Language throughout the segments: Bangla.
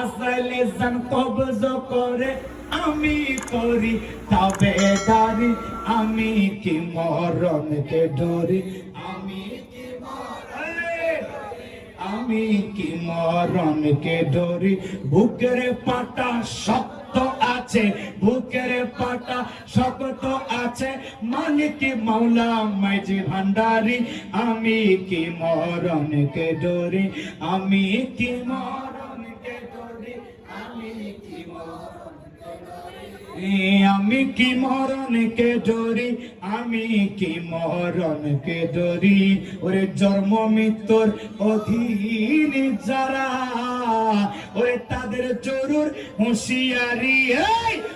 আসলে জান কবজ করে, আমি করি তবে দারি আমি কি মরণকে ডরি? আমি মরণ আমি কি মরণকে ডরি? বুকের পাটা শক্ত আছে, বুকের পাটা শক্ত আছে। মালিক মাওলা মাইজি ভান্ডারি, আমি কি মরণকে ডরি? আমি কি মরণকে ডরি আমি কি এ আমি কি মরণকে জরি আমি কি মরণকে ধরি? ওরে জন্ম মৃত্যুর অধীন যারা, ওরে তাদের জরুর হুঁশিয়ারি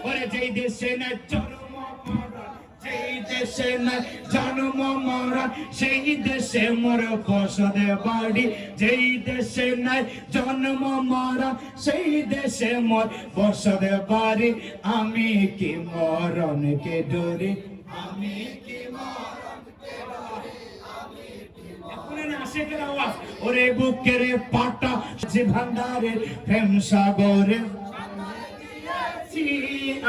ওরে যেই দেশে না জন্ম যেই দেশে না জন্ম মরণ সেই দেশে মোর বসতে বাড়ি। যেই দেশে নাই জন্ম মরণ সেই দেশে মোর বসতে বাড়ি। আমি কি মরণকে ডরি? আমি কি মরণকে ডরি? আশেকের আওয়াজ, ওরে বুকের পাটা, যে ভান্ডারের প্রেম সাগরে। আছি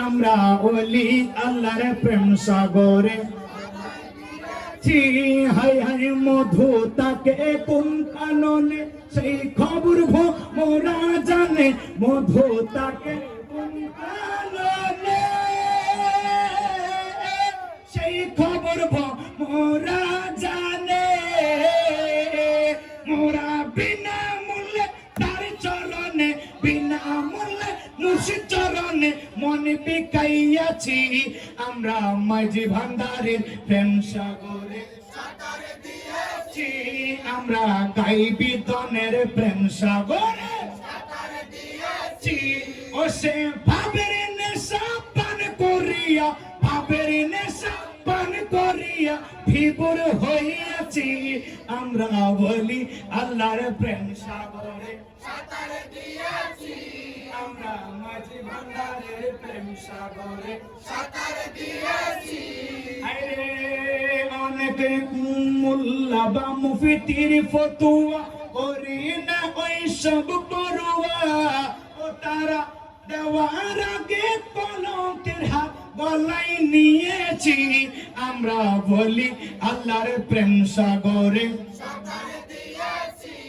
আমরা ওলি আল্লাহর প্রেম সাগরে। হাই হাই মধু তাকে কোন কাননে? সেই খবর ভো, মোরা জানে, মধু তাকে সেই খবর ভো, মোরা মূল্যে মুর্শিদ চরণে মনে বিকাইয়াছি আমরা মাঝি ভান্ডারের প্রেম সাগরে দিয়েছি। আমরা গাই বিতনের প্রেম সাগরে ও সে ভাবের নেশা পান করিয়া, ভাবের নেশা পান করিয়া ভিবুর হইয়াছি। আমরা বলি আল্লাহর প্রেম সাগরে আমরা মাঝি ভান্ডারের প্রেম সাগরে আরে অনেক মোল্লা বা মুফিতির ফতুয়া করি না ওই সব পড়ুয়া ও তারা দেওয়ার আগে কলকের হাত গলাই নিয়েছি। আমরা বলি আল্লাহর প্রেম সাগরে।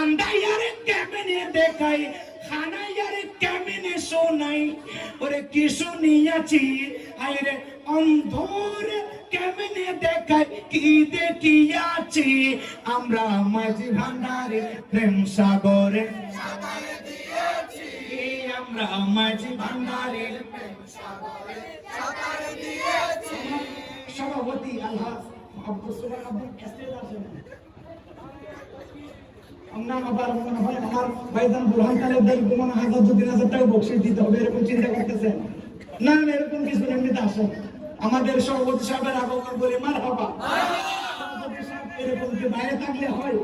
আন্দাইয়ার কেমনে দেখাই? খানাইয়ার কেমনে শোনাই? ওরে কি শুনিয়াছি? আইরে অন্ধর কেমনে দেখাই? কি দেখিয়াছি? আমরা মাঝি ভান্ডারে প্রেম সাগরে। আমরা মাঝি ভান্ডারের প্রেম সভাপতি আল্লাহ আব্দুল আব্দুল আমরা আবার মনে হয় আমার ভাইজান বুরহান তালেবদের মনে হাজার দু তিন হাজার টাকা বকশিস দিতে হবে, এরকম চিন্তা করতেছেন। না না, এরকম কিছু এমনিতে আসেন। আমাদের সভাপতি সাহেবের আগমন বলে মার হবা। এরকম কি বাইরে থাকলে হয়?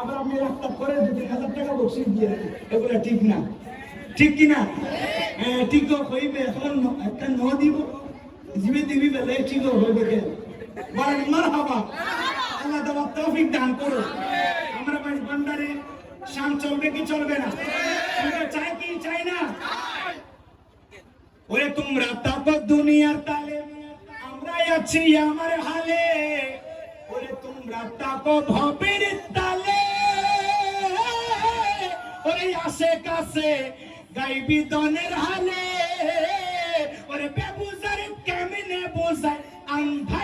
আবার আপনি রাস্তা করে দু তিন হাজার টাকা বকশিস দিয়ে। এগুলো ঠিক না। ঠিক কি না? হ্যাঁ ঠিক হইবে, এখন একটা ন দিব, জিবি দিবি বেলে ঠিক হইবে কে? বলেন মার হবা। আল্লাহ দেওয়ার তৌফিক দান করো আমরা ভাই ভান্ডারে শাম চলবে কি চলবে না? আমরা চাই কি চাই না? ওরে তোমরা তাপক দুনিয়ার তালে আমরা আছি আমার হালে। ওরে তোমরা তাপক ভবের তালে। ওরে আসে কাছে গাইবি দনের হালে। ওরে বেবুজার কেমনে বোঝায়? দেখায়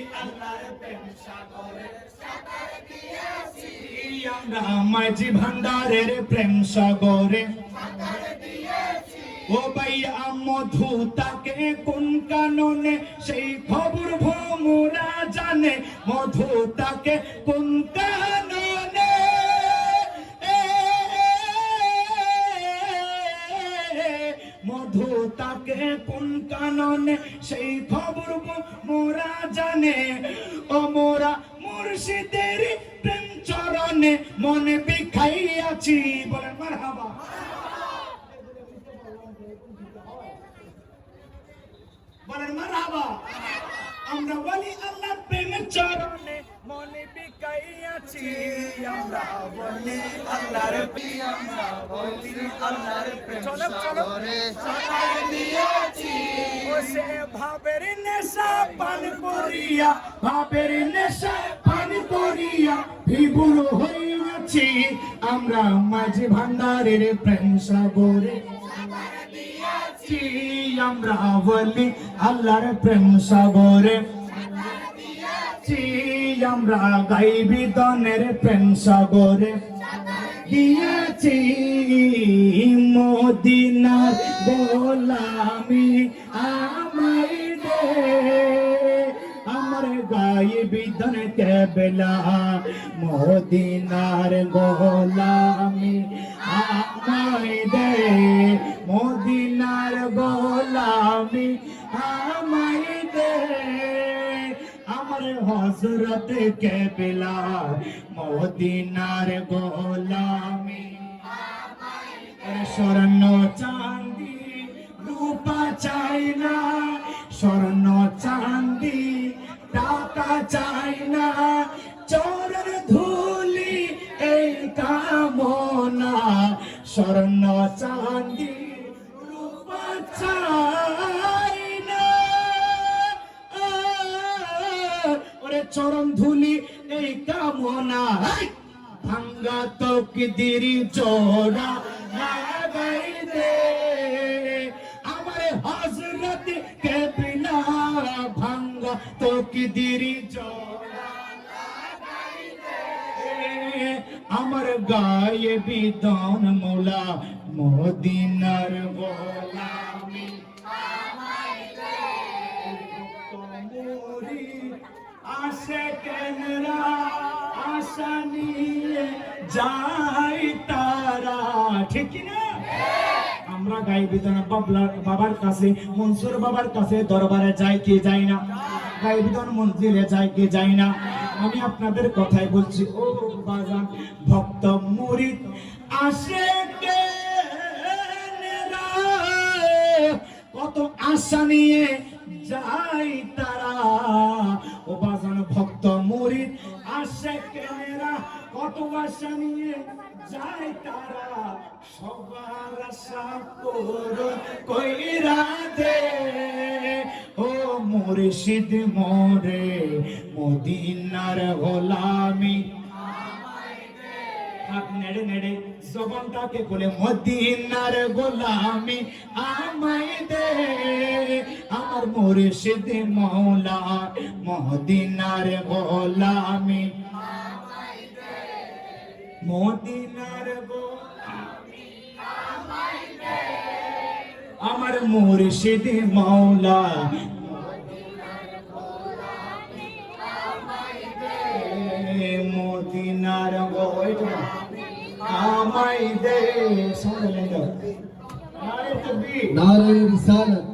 আমরা মাঝি ভান্ডারের প্রেম সাগরে। ও ভাইয়া মধু তাকে কোন কাননে? সেই খবর ভোমরা জানে। মধু তাকে কোন কাননে? মধু তাকে কোন কাননে? সেই খবর মোরা জানে। ও মোরা মুর্শিদের প্রেম চরণে মনে বিখাইয়াছি। বলেন মারহাবা। বলেন মারহাবা। আমরা বলি আল্লাহ প্রেমের চরণে মনে বিকাইয়াছি আমরা বলি আল্লাহর আমরা বলি আল্লাহর প্রেম। সাগরে ও সে ভাবের নেশা পান করিয়া ভাবের নেশা বিভুর হইয়াছি, আমরা মাঝে ভান্ডারের প্রেম সাগরে আমরা বলি আল্লাহর প্রেম সাগরে আমরা গাইবি দনের প্রেম সাগরে দিয়েছি মদিনার গোলামি আমায় দে। আমার গায়ে বিধন কেবলা মদিনার গোলামি আমায় দে মদিনার গোলামি আমায় দে আমার হজরত কেবলা মদিনার গোলামি স্বর্ণ চাঁদি রূপা চাই না স্বর্ণ চাঁদি টাকা চাই না। চরণ ধুলি এই কামনা। স্বর্ণ চাঁদি রূপা চাই না। ওরে চরণ ধুলি এই কামনা। ভাঙ্গা তকদির জোড়া লাগাই দে আমার হজরত কেবিলা ভাঙ্গা তকদির আমার গায়ে বিদন মোলা, মদিনার আসে কেনরা? যাই তারা। ঠিক না? আমরা গাই বিধান বাবলা বাবার কাছে, মনসুর বাবার কাছে দরবারে যাই কি যাই না। গাই মন্দিরে যাই কি যাই না? আমি আপনাদের কথাই বলছি, ও বাজান, ভক্ত মুরিদ, আসে কত আশা নিয়ে যাই তারা। ও বাজান, ভক্ত মুরিদ, আসে কেনেরা কত আশা নিয়ে যাই তারা, সবার আশা কইরা দে ও মুর্শিদ মোরে, মদিনার গোলামি। হাত নেড়ে নেড়ে জবানটাকে বলে মদিনার গোলামি আমায় দে। আমার মুর্শিদ মৌলা, মদিনার গোলামি। মদিনার গোলামি আমার মুর্শিদ মৌলা মদিনার গোলামি আমায় দে। তকবীর। নারে রিসালাত